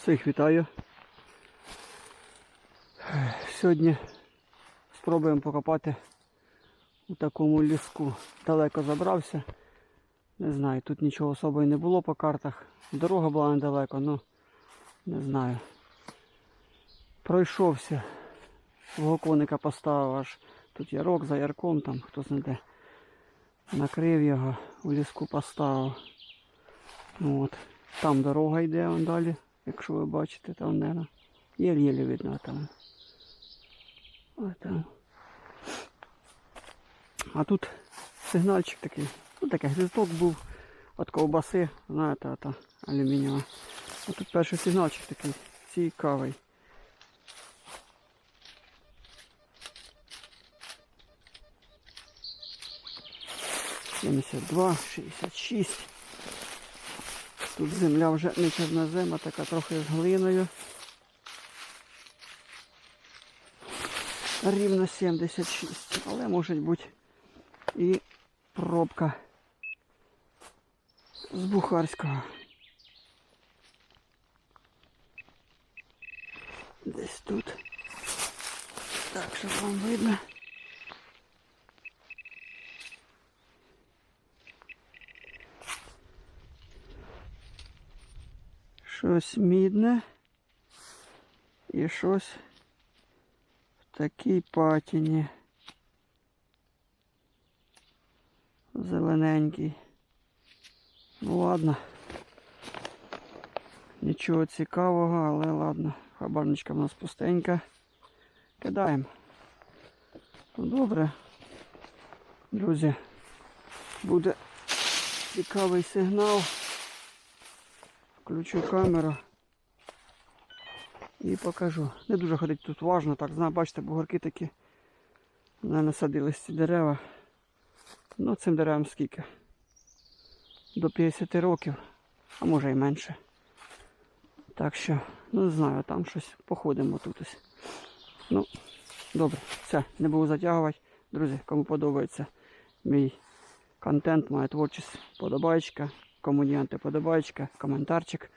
Всіх вітаю. Сьогодні спробуємо покопати у такому ліску. Далеко забрався. Не знаю, тут нічого особо не було по картах. Дорога була недалеко, ну не знаю. Пройшовся. Свого коника поставив аж. Тут ярок за ярком, там хто знайде. Накрив його, у ліску поставив. Ну от. Там дорога йде вон далі, якщо ви бачите, там нера. Єлі-єлі видно там. Ось там. А тут сигнальчик такий. Ну такий гвіздок був від ковбаси, знаєте, ото алюмінієва. А тут перший сигнальчик такий цікавий. Сімдесят два, шістдесят шість. Тут земля вже не чорнозема, така трохи з глиною. Рівно 76. Але може бути і пробка з Бухарського. Десь тут. Так, щоб вам видно. Щось мідне і щось в такій патіні. Зелененький. Ну ладно. Нічого цікавого, але ладно. Хабарничка в нас пустенька. Кидаємо. Ну добре. Друзі, буде цікавий сигнал. Включу камеру і покажу. Не дуже ходить тут важно, так знаю, бачите, бугорки такі. Насадились ці дерева. Ну, цим деревам скільки? До 50 років, а може і менше. Так що, ну не знаю, там щось походимо тут ось. Ну, добре, все, не буду затягувати. Друзі, кому подобається мій контент, моя творчість, подобаєчка. Кому ні антиподобаєчка, коментарчик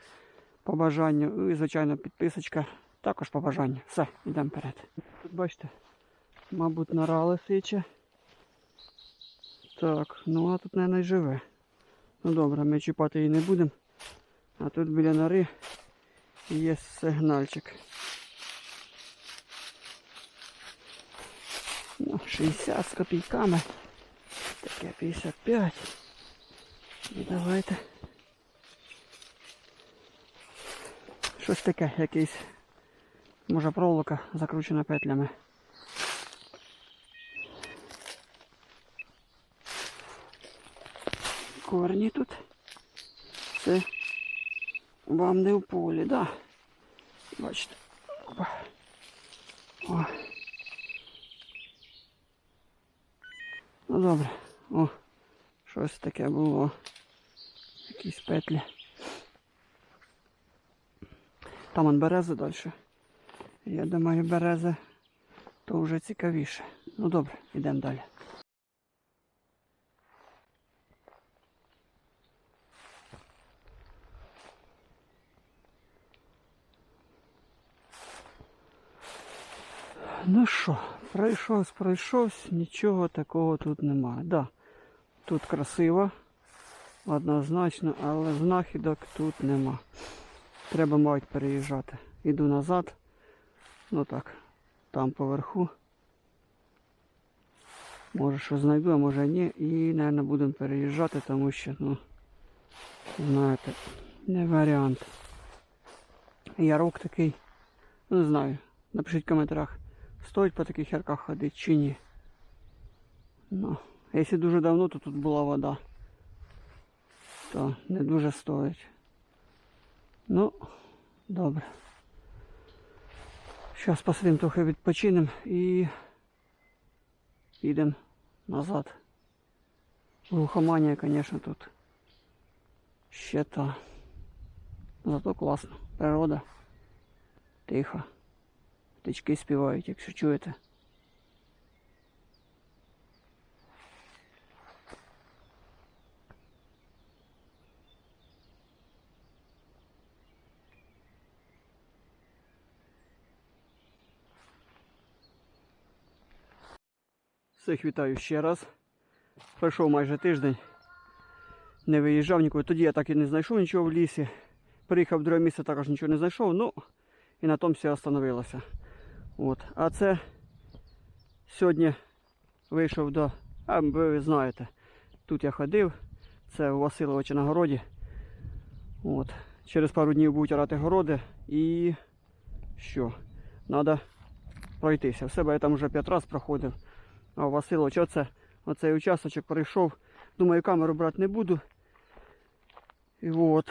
по бажанню і, звичайно, підписочка. Також по бажанню. Все, йдемо вперед. Тут бачите, мабуть, нора лисича. Так, ну а тут, мабуть, живе. Ну добре, ми чіпати її не будемо. А тут біля нори є сигнальчик. Ну, 60 з копійками. Таке 55. Давайте. Щось таке, якийсь. Може проволока закручена петлями. Корні тут. Це вам не в полі, да? Бачите. Опа. О. Ну добре. О, щось таке було. Якісь петлі. Там он берези далі. Я думаю, берези то вже цікавіше. Ну добре, йдемо далі. Ну що, пройшовсь, пройшовсь, нічого такого тут немає. Да, тут красиво, однозначно, але знахідок тут нема. Треба, мабуть, переїжджати. Іду назад. Ну так, там поверху. Може що знайду, а може ні. І, мабуть, будемо переїжджати, тому що, ну, знаєте, не варіант. Ярок такий. Ну, не знаю. Напишіть в коментарях, стоїть по таких ярках ходити чи ні. Ну, якщо дуже давно, то тут була вода. То не дуже стоїть. Ну, добре. Зараз посидимо трохи відпочинемо і підемо назад. Глухоманія, звісно, тут ще та. Зато класно. Природа. Тихо. Птички співають, якщо чуєте. Всіх вітаю ще раз. Пройшов майже тиждень. Не виїжджав нікуди. Тоді я так і не знайшов нічого в лісі. Приїхав в друге місце, також нічого не знайшов. Ну, і на тому все остановилося. От. А це сьогодні вийшов до. А ви знаєте, тут я ходив. Це у Василовича на городі. От. Через пару днів будуть орати городи і що? Треба пройтися. В себе я там вже п'ять разів проходив. А у Василовича оце, оцей участочок прийшов. Думаю, камеру брати не буду. І от,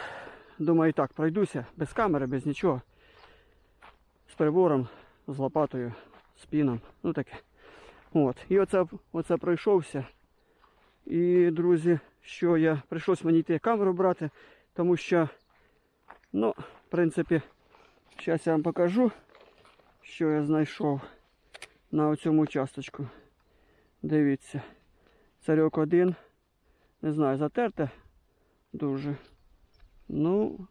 думаю, так, пройдуся без камери, без нічого. З прибором, з лопатою, з піном. Ну таке. От. І оце, оце пройшовся. І, друзі, що я прийшлось мені йти камеру брати, тому що, ну, в принципі, зараз я вам покажу, що я знайшов на цьому участочку. Дивіться. Царьок один. Не знаю, затерте дуже. Ну,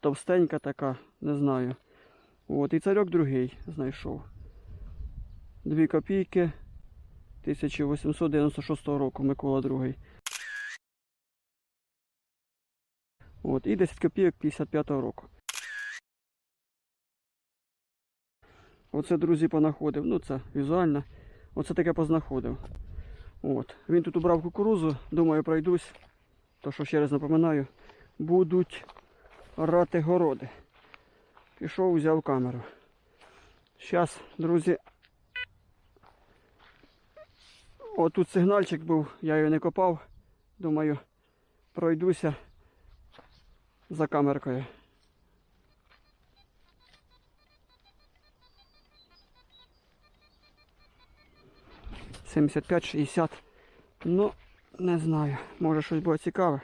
товстенька така, не знаю. От, і царьок другий знайшов. Дві копійки 1896 року Микола II. От, і 10 копійок 55 року. Оце, друзі, понаходив. Ну, це візуально. Оце таке познаходив. От. Він тут убрав кукурузу, думаю, пройдусь. То що ще раз напоминаю, будуть рати городи. Пішов, взяв камеру. Зараз, друзі. Отут сигнальчик був, я його не копав. Думаю, пройдуся за камеркою. Сімдесят п'ять, шістдесят. Ну, не знаю. Може щось буде цікаве.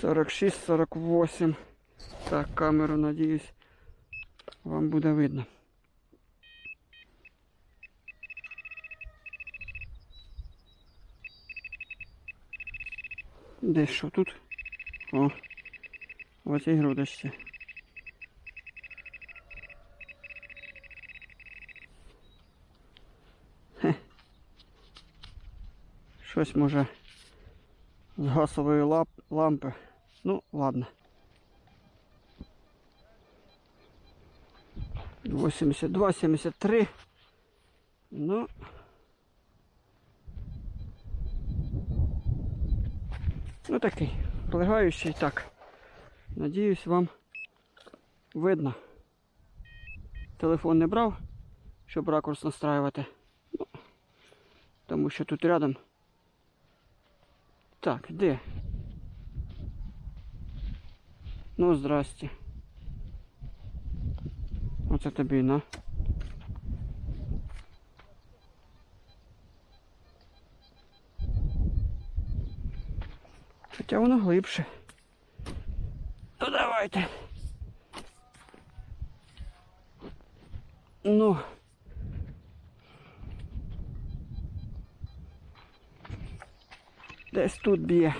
Сорок шість, сорок восемь. Так, камеру, надіюсь, вам буде видно. Десь що тут? О, в цій грудочці. Щось може з газової лап, лампи. Ну, ладно. 82, 73. Ну. Ну такий. Плегаючий так. Надіюсь, вам видно. Телефон не брав, щоб ракурс настраювати. Ну, тому що тут рядом. Так, де? Ну, здрасте. Оце тобі на. Хоча воно глибше. Ну давайте. Ну. Десь тут б'є.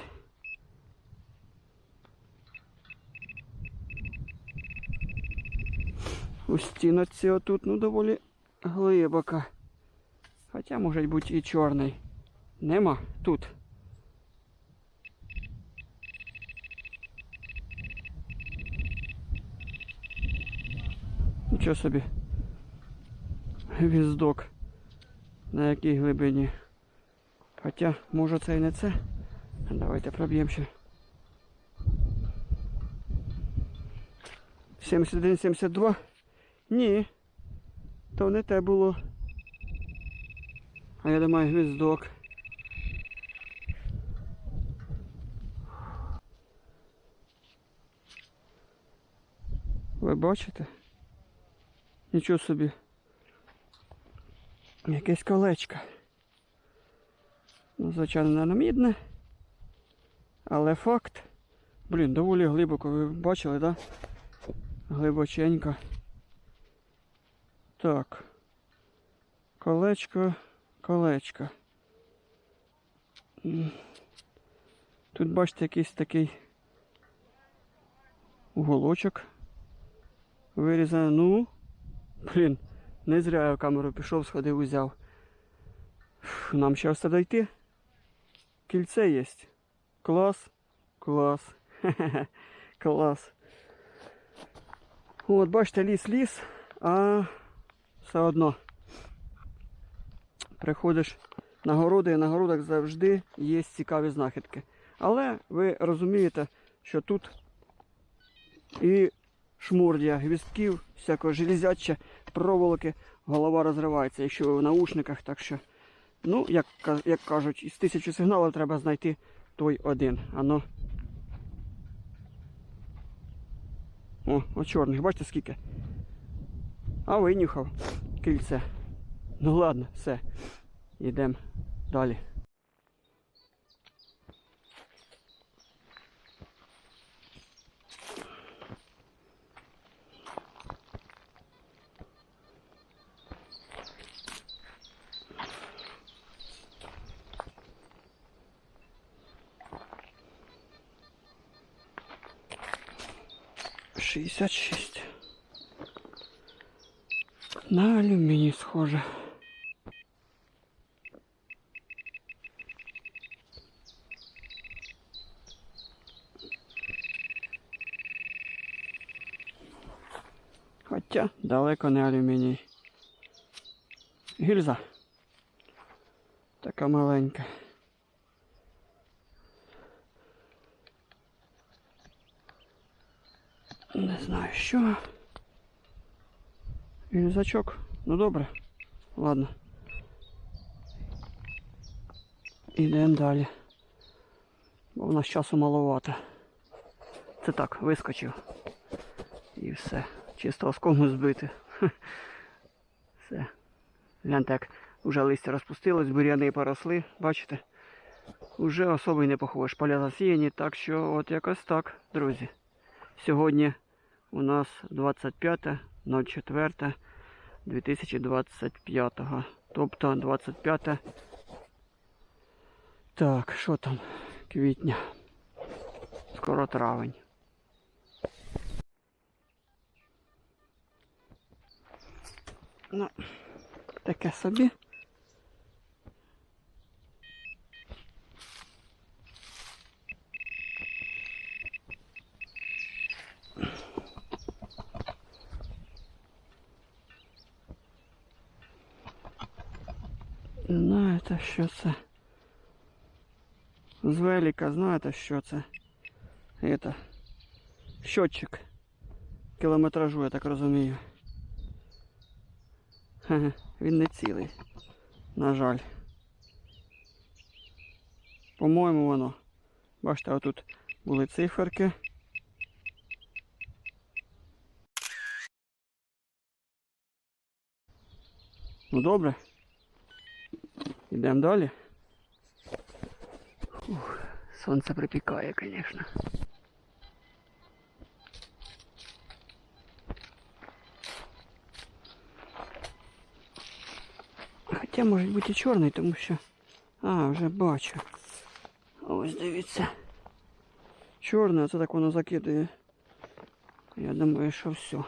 У стіночці отут, ну доволі глибока. Хоча може бути і чорний. Нема тут. Нічого собі. Гвіздок. На якій глибині. Хоча, може це і не це. Давайте проб'ємо ще. 71-72. Ні. То не те було. А я думаю гвіздок. Ви бачите? Нічого собі. Якесь колечко. Ну, звичайно, не мідне. Але факт. Блін, доволі глибоко. Ви бачили, так? Да? Глибоченько. Так. Колечко, колечко. Тут бачите якийсь такий уголочок Вирізано. Ну. Блін, не зря я в камеру пішов, сходив, узяв. Нам ще ось дойти. Кільце є. Клас. Клас. Хе-хе-хе. Клас. От, бачите, ліс ліс, а все одно. Приходиш на городи, і на городах завжди є цікаві знахідки. Але ви розумієте, що тут і шмурдя, гвістків, всякого железяча, проволоки, голова розривається, якщо ви в наушниках, так що, ну, як, як кажуть, із тисячі сигналів треба знайти той один. Ано. О, о чорних, бачите скільки? А винюхав кільце. Ну ладно, все. Йдемо далі. Шістдесят шість. На алюміній схоже. Хоча далеко не алюміній. Гільза. Така маленька. Що. Рюкзачок. Ну добре. Ладно. Ідемо далі. Бо в нас часу маловато. Це так, вискочив. І все. Чисто оскому збити. Все. Гляньте, як вже листя розпустилось, бур'яни поросли, бачите? Уже особо й не похож. Поля засіяні, так що от якось так, друзі. Сьогодні у нас 25.04 2025. Тобто 25. Так, що там? Квітня. Скоро травень. Ну, таке собі. Знаєте, що це? З велика, знаєте, що це? Это щотчик кілометражу, я так розумію. Хе-хе, він не цілий. На жаль. По-моєму, воно. Бачите, отут були циферки. Ну добре. Йдемо далі. Фух, сонце припікає, звісно. Хоча може бути і чорний, тому що... А, вже бачу. Ось дивіться. Чорне, а це так воно закидує. Я думаю, що все.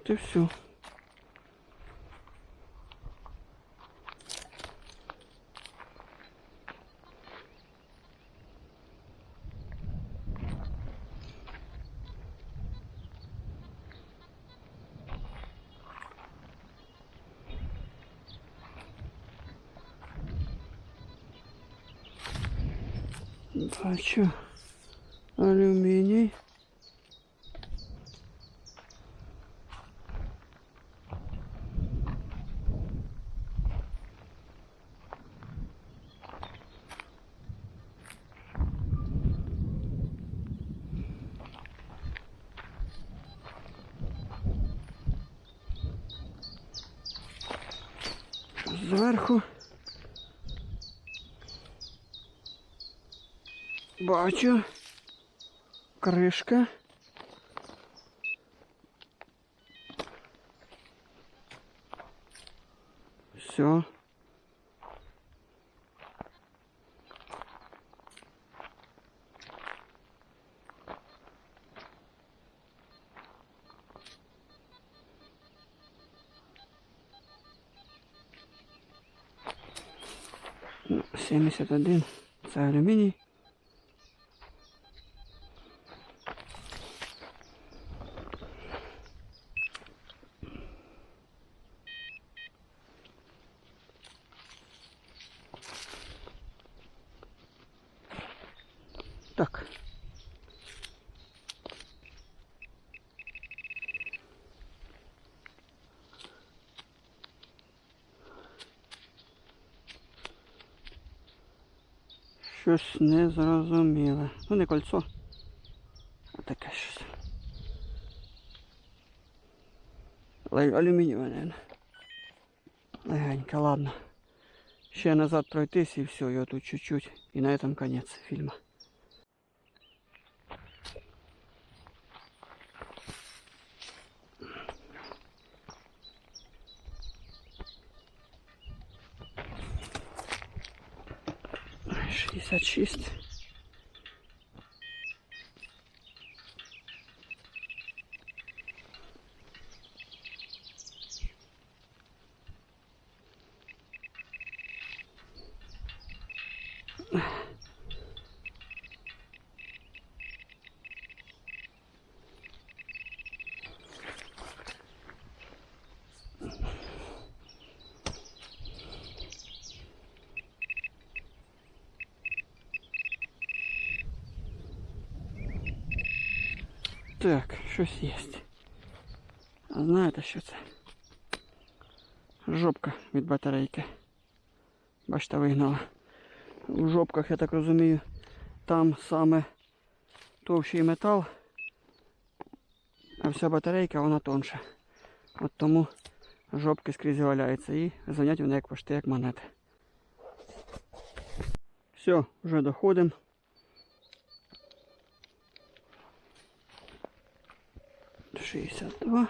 Ну от і все. Бачу. Алюміній. бачу. Кришка. Все. Семьдесят один. Це алюміній. Щось незрозуміле. Ну, не кольцо. А таке щось. Але алюмінієве, наверное. Легенько, ладно. Ще назад пройтись і все, його тут чуть-чуть. І на этом конец фильма. Шестьдесят Так, щось є. А знаєте, що це? Жопка від батарейки. Бачите, вигнала. У жопках, я так розумію, там саме товщий метал, а вся батарейка вона тонша. От тому жопки скрізь валяються і занять вони як пошти, як монети. Все, вже доходимо. Шістдесят два.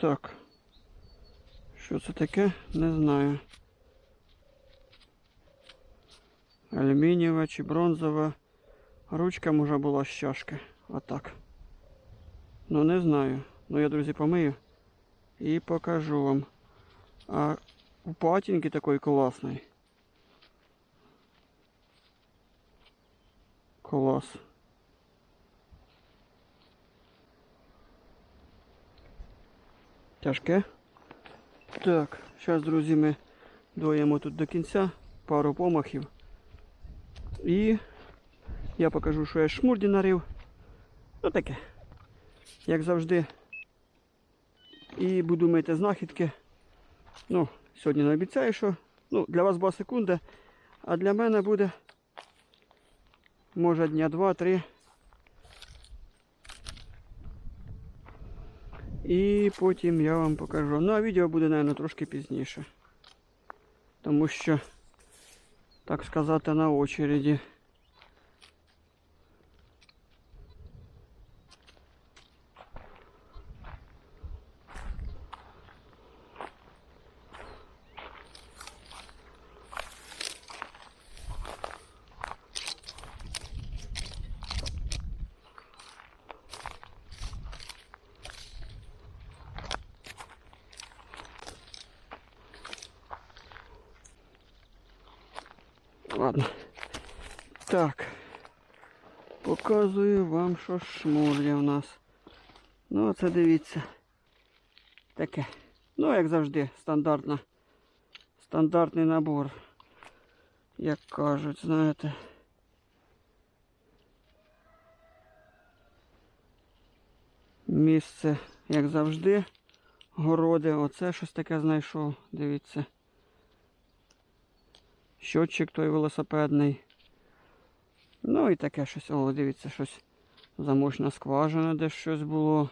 Так. Що це таке? Не знаю. Алюмінієва чи бронзова. Ручка може була з чашки. Отак. Ну не знаю. Ну я, друзі, помию і покажу вам. А у патінки такий класний. Клас. Тяжке. Так, зараз, друзі, ми доїмо тут до кінця пару помахів. І я покажу, що я шмурді нарив. Ну таке. Як завжди. І буду мити знахідки. Ну, сьогодні не обіцяю, що. Ну, для вас була секунда, а для мене буде може дня два-три. І потім я вам покажу. Ну а відео буде, мабуть, трошки пізніше. Тому що, так сказати, на очереді. Ладно. Так. Показую вам, що шмурля у нас. Ну, це дивіться. Таке. Ну, як завжди, стандартна. Стандартний набор. Як кажуть, знаєте. Місце, як завжди. Городи. Оце щось таке знайшов. Дивіться. Щотчик той велосипедний. Ну і таке щось. О, дивіться, щось замочна скважина, де щось було.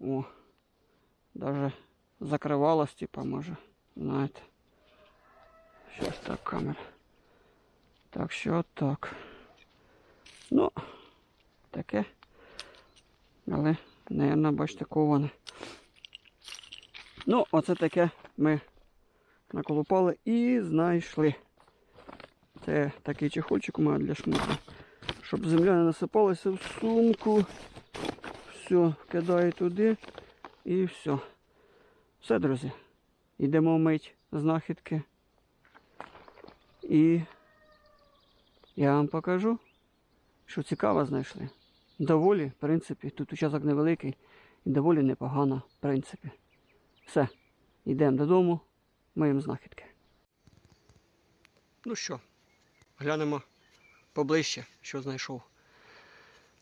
О, даже закривалась, типа, може, знаєте. Щось так камера. Так що так. Ну, таке. Але, наверное, бачите, коване. Ну, оце таке ми наколупали і знайшли. Це такий чехольчик у мене для шмуту. Щоб земля не насипалася в сумку. Все, кидаю туди і все. Все, друзі. Йдемо мить знахідки. І я вам покажу, що цікаво знайшли. Доволі, в принципі, тут участок невеликий і доволі непогано, в принципі. Все, йдемо додому, миємо знахідки. Ну що, глянемо поближче, що знайшов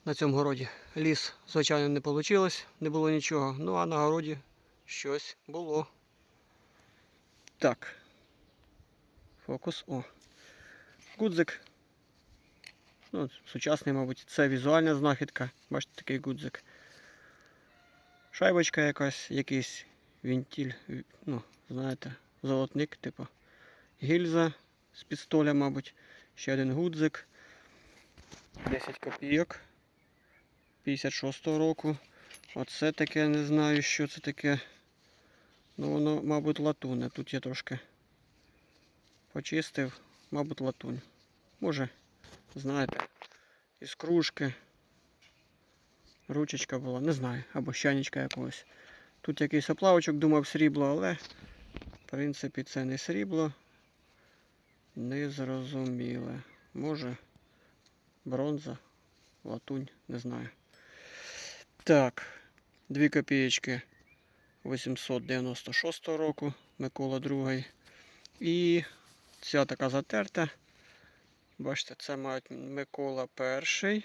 на цьому городі. Ліс, звичайно, не вийшло, не було нічого. Ну а на городі щось було. Так. Фокус. О. Гудзик. Ну, сучасний, мабуть, це візуальна знахідка. Бачите, такий гудзик. Шайбочка якась, якийсь вентиль, ну, знаєте, золотник, типу. Гільза з пістоля, мабуть. Ще один гудзик. 10 копійок. 56-го року. Оце таке не знаю, що це таке. Ну воно, мабуть, латунне. Тут я трошки почистив, мабуть, латунь. Може, знаєте, із кружки. Ручечка була, не знаю, або щанечка якогось. Тут якийсь оплавочок, думав срібло, але в принципі це не срібло. Не зрозуміле. Може бронза, латунь, не знаю. Так, 2 копієчки 896 року Микола II. І ця така затерта. Бачите, це мають Микола перший.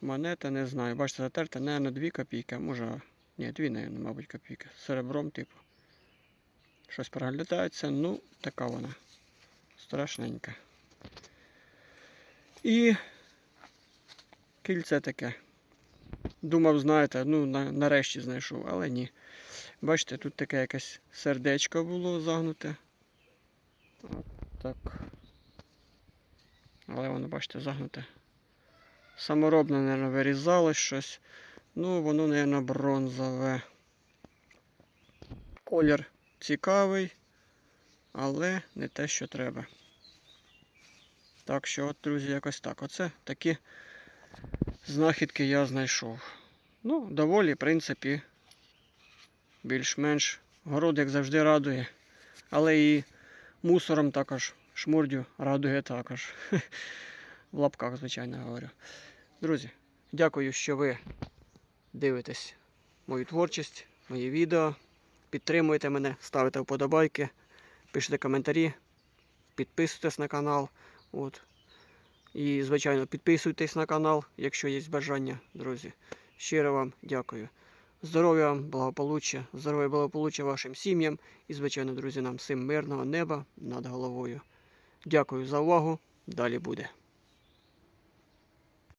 Монета не знаю. Бачите, затерта, наверное, 2 копійки, може. Ні, 2, наверное, мабуть, копійки. Серебром, типу. Щось проглядається. Ну, така вона. Страшненька. І кільце таке. Думав, знаєте, ну нарешті знайшов, але ні. Бачите, тут таке якесь сердечко було загнуте. Так. Але воно, бачите, загнуте. Саморобно, мабуть, вирізалось щось. Ну, воно, мабуть, бронзове. Колір цікавий, але не те, що треба. Так що, от, друзі, якось так. Оце такі знахідки я знайшов. Ну, доволі, в принципі, більш-менш город, як завжди, радує. Але і мусором також, шмурдю радує також. В лапках, звичайно, говорю. Друзі, дякую, що ви дивитесь мою творчість, мої відео. Підтримуйте мене, ставите вподобайки, пишете коментарі, підписуйтесь на канал. От. І, звичайно, підписуйтесь на канал, якщо є бажання, друзі. Щиро вам дякую. Здоров'я вам, благополуччя, здоров'я благополуччя вашим сім'ям і, звичайно, друзі, нам всім мирного неба над головою. Дякую за увагу. Далі буде.